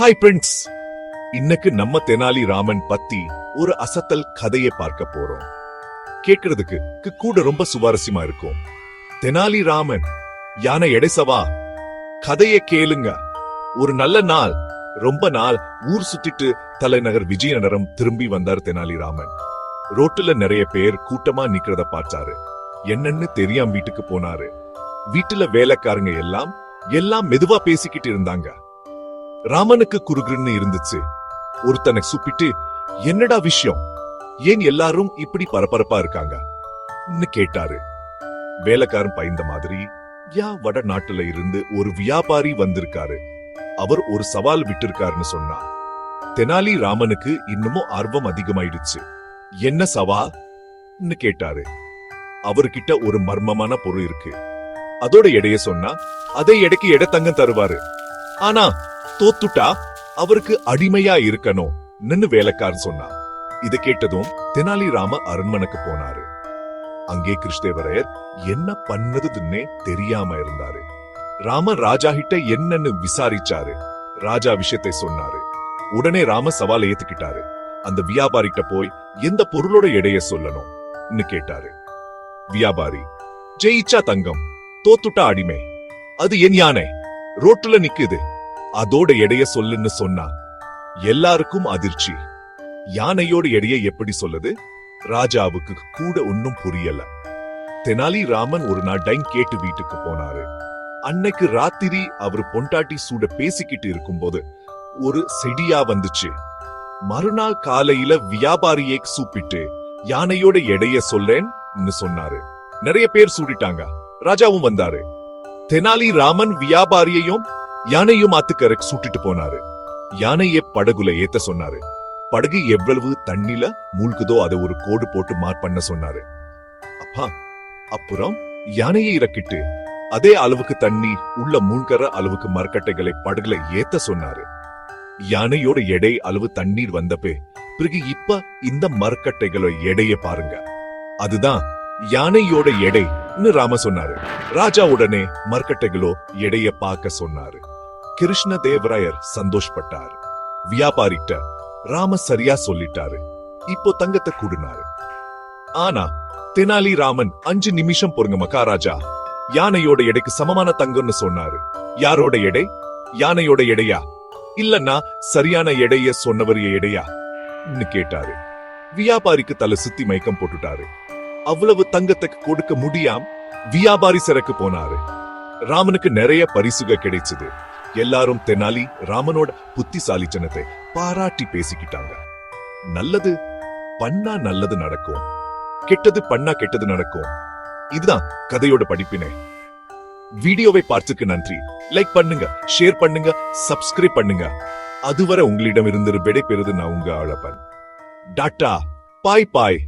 Hi Prince இன்னைக்கு நம்ம தெனாலி ராமன் பத்தி ஒரு அசத்தல் கதையை பார்க்க போறோம். கேட்கறதுக்கு கூட ரொம்ப சுவாரஸ்யமா இருக்கும். தெனாலி ராமன் யானை எடைசவா கதையை கேளுங்க. ஒரு நல்ல நாள் ரொம்ப நாள் ஊர் சுத்திட்டு தலைநகர் விஜயநகரம் திரும்பி வந்தார் தெனாலி ராமன். ரோட்டுல நிறைய பேர் கூட்டமா நிக்கிறத பார்த்தாரு. என்னன்னு தெரியாம வீட்டுக்கு போனாரு. வீட்டுல வேலைக்காரங்க எல்லாம் எல்லாம் மெதுவா பேசிக்கிட்டு இருந்தாங்க. ராமனுக்கு குறுகுறுன்னு இருந்துச்சு. ஒருத்தனை சுப்பிட்டு என்னடா விஷயம்? ஏன் எல்லாரும் இப்படி பரபரப்பா இருக்காங்க? கேட்டாரு. வேலைக்காரன் பயந்த மாதிரி யா வட நாட்டுல இருந்து ஒரு வியாபாரி வந்திருக்காரு. அவர் ஒரு சவால் விட்டிருக்காருன்னு சொன்னா. தெனாலி ராமனுக்கு இன்னமும் ஆர்வம் அதிகமாயிடுச்சு. என்ன சவால்? கேட்டாரு. அவர்கிட்ட ஒரு மர்மமான பொருள் இருக்கு. அதோட எடைய சொன்னா அதே எடைக்கு எடை தங்கம் தருவாரு. ஆனா தோத்துட்டா அவருக்கு அடிமையா இருக்கணும் நின்னு வேலைக்காரன் சொன்னா. இத கேட்டதும் தெனாலி ராம அரண்மனைக்கு போனாரு. அங்கே கிருஷ்ணேவரையர் என்ன பண்ணதுன்னே தெரியாம இருந்தாரு. ராம ராஜா கிட்ட என்னன்னு விசாரிச்சாரு. ராஜா விஷயத்தை சொன்னாரு. உடனே ராம சவாலை ஏத்துக்கிட்டாரு. அந்த வியாபாரிகிட்ட போய் எந்த பொருளோட எடைய சொல்லணும்னு கேட்டாரு. வியாபாரி ஜெயிச்சா தங்கம் தோத்துட்டா அடிமை. அது என் யானை. ரோட்டுல நிக்குது. அதோட எடைய சொல்லுன்னு சொன்னா எல்லாருக்கும் அதிர்ச்சி. யானையோட எடைய எப்படி சொல்லுது? ராஜாவுக்கு கூட ஒன்னும் புரியல. தெனாலி ராமன் ஒரு நாள் டைம் கேட்டு வீட்டுக்கு போனாரு. அன்னைக்கு ராத்திரி அவர் பொண்டாட்டி சூட பேசிக்கிட்டு இருக்கும்போது ஒரு செடியா வந்துச்சு. மறுநாள் காலையில வியாபாரியை சூப்பிட்டு யானையோட எடைய சொல்லேன்னு சொன்னாரு. நிறைய பேர் சூடிட்டாங்க. ராஜாவும் வந்தாரு. தெனாலி ராமன் வியாபாரியையும் யானையும் ஆத்துக்கரைக்கு சுட்டிட்டு போனாரு. யானையை படகுல ஏத்த சொன்னாரு. படகு எவ்வளவு தண்ணில மூழ்குதோ அதை ஒரு கோடு போட்டு மார்க் பண்ண சொன்னாரு. அப்பா அப்புறம்? யானையை இறக்கிட்டு அதே அளவுக்கு தண்ணி உள்ள மூழ்கற அளவுக்கு மரக்கட்டைகளை படகுல ஏத்த சொன்னாரு. யானையோட எடை அளவு தண்ணீர் வந்தப்பே பிறகு இப்ப இந்த மரக்கட்டைகளோட எடைய பாருங்க. அதுதான் யானையோட எடைன்னு ராம சொன்னாரு. ராஜா உடனே மரக்கட்டைகளோ எடைய பார்க்க சொன்னாரு. கிருஷ்ண தேவராயர் சந்தோஷப்பட்டார். வியாபாரிட்ட ராம சரியா சொல்லிட்டாரு. இப்போ தங்கத்தை கூடுனாரு. ஆனா தெனாலி ராமன் அஞ்சு நிமிஷம் பொறுங்க மகாராஜா. யானையோட எடைக்கு சமமான தங்கம்னு சொன்னாரு. யாரோட எடை? யானையோட எடையா? இல்லன்னா சரியான எடைய சொன்னவர் எடையா? கேட்டாரு. வியாபாரிக்கு தலை சுத்தி மயக்கம் போட்டுட்டாரு. அவ்வளவு தங்கத்துக்கு கொடுக்க முடியாம வியாபாரி சிறக்கு போனாரு. ராமனுக்கு நிறைய பரிசுக கிடைச்சது. எல்லாரும் தெனாலி ராமனோட புத்திசாலித்தனத்தை பாராட்டி பேசிக்கிட்டாங்க. நல்லது பண்ணா நல்லது நடக்கும். கெட்டது பண்ணா கெட்டது நடக்கும். இதுதான் கதையோட படிப்பினை. வீடியோவை பார்த்துக்கு நன்றி. லைக் பண்ணுங்க ஷேர் பண்ணுங்க சப்ஸ்கிரைப் பண்ணுங்க. அதுவரை உங்களிடம் இருந்து விடை பெறுது நான் உங்க அழப்பன் டாட்டா பாய் பாய்